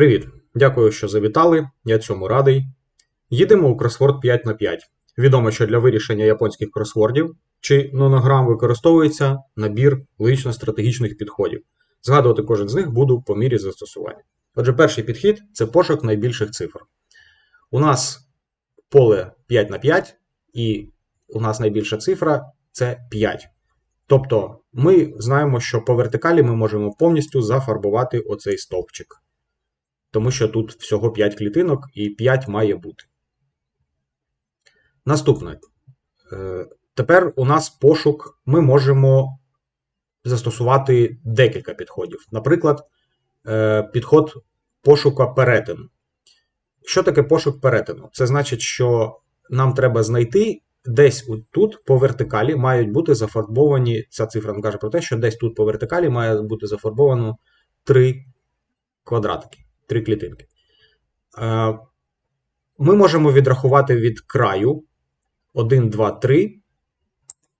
Привіт! Дякую, що завітали. Я цьому радий. Їдемо у кросворд 5 на 5 Відомо, що для вирішення японських кросвордів чи нонограм використовується набір логічно-стратегічних підходів. Згадувати кожен з них буду по мірі застосування. Отже, перший підхід це пошук найбільших цифр. У нас поле 5 на 5 і у нас найбільша цифра це 5. Тобто ми знаємо, що по вертикалі ми можемо повністю зафарбувати оцей стовпчик. Тому що тут всього 5 клітинок і 5 має бути. Наступне. Е, Тепер у нас пошук. Ми можемо застосувати декілька підходів. Наприклад, е, підход пошука перетину. Що таке пошук перетину? Це значить, що нам треба знайти десь тут по вертикалі мають бути зафарбовані. Ця цифра каже про те, що десь тут по вертикалі має бути зафарбовано три квадратики, три клітинки. Е, Ми можемо відрахувати від краю 1, 2, 3,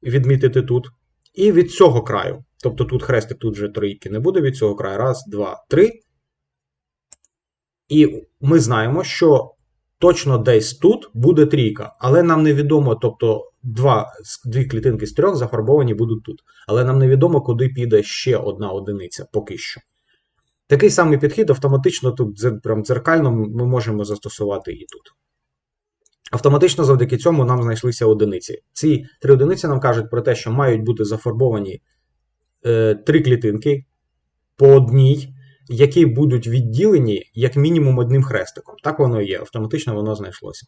відмітити тут. І від цього краю. Тобто тут хрестик, тут вже трійки не буде від цього краю. Раз, два, три. І ми знаємо, що точно десь тут буде трійка, але нам невідомо, тобто два, дві клітинки з трьох зафарбовані будуть тут. Але нам невідомо, куди піде ще одна одиниця поки що. Такий самий підхід автоматично тут прям дзеркально ми можемо застосувати і тут. Автоматично завдяки цьому нам знайшлися одиниці. Ці три одиниці нам кажуть про те, що мають бути зафарбовані е, три клітинки по одній, які будуть відділені як мінімум одним хрестиком. Так воно і є, автоматично воно знайшлося.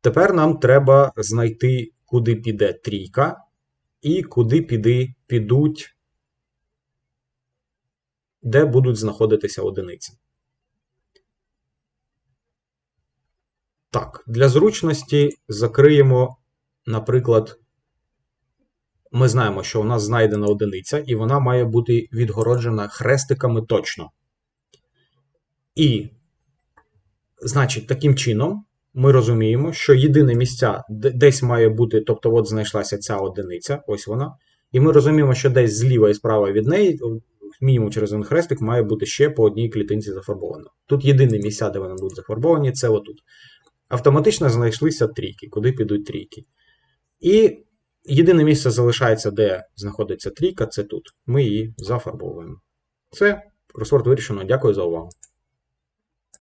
Тепер нам треба знайти, куди піде трійка, і куди піди, підуть, де будуть знаходитися одиниці. Так, для зручності закриємо, наприклад, ми знаємо, що у нас знайдена одиниця, і вона має бути відгороджена хрестиками точно. І, значить, таким чином ми розуміємо, що єдине місця десь має бути, тобто, от знайшлася ця одиниця, ось вона. І ми розуміємо, що десь зліва і справа від неї, мінімум через один хрестик, має бути ще по одній клітинці зафарбовано. Тут єдине місця, де вони будуть зафарбовані, це отут. Автоматично знайшлися трійки, куди підуть трійки. І єдине місце залишається, де знаходиться трійка, це тут. Ми її зафарбовуємо. Все, кросворд вирішено. Дякую за увагу.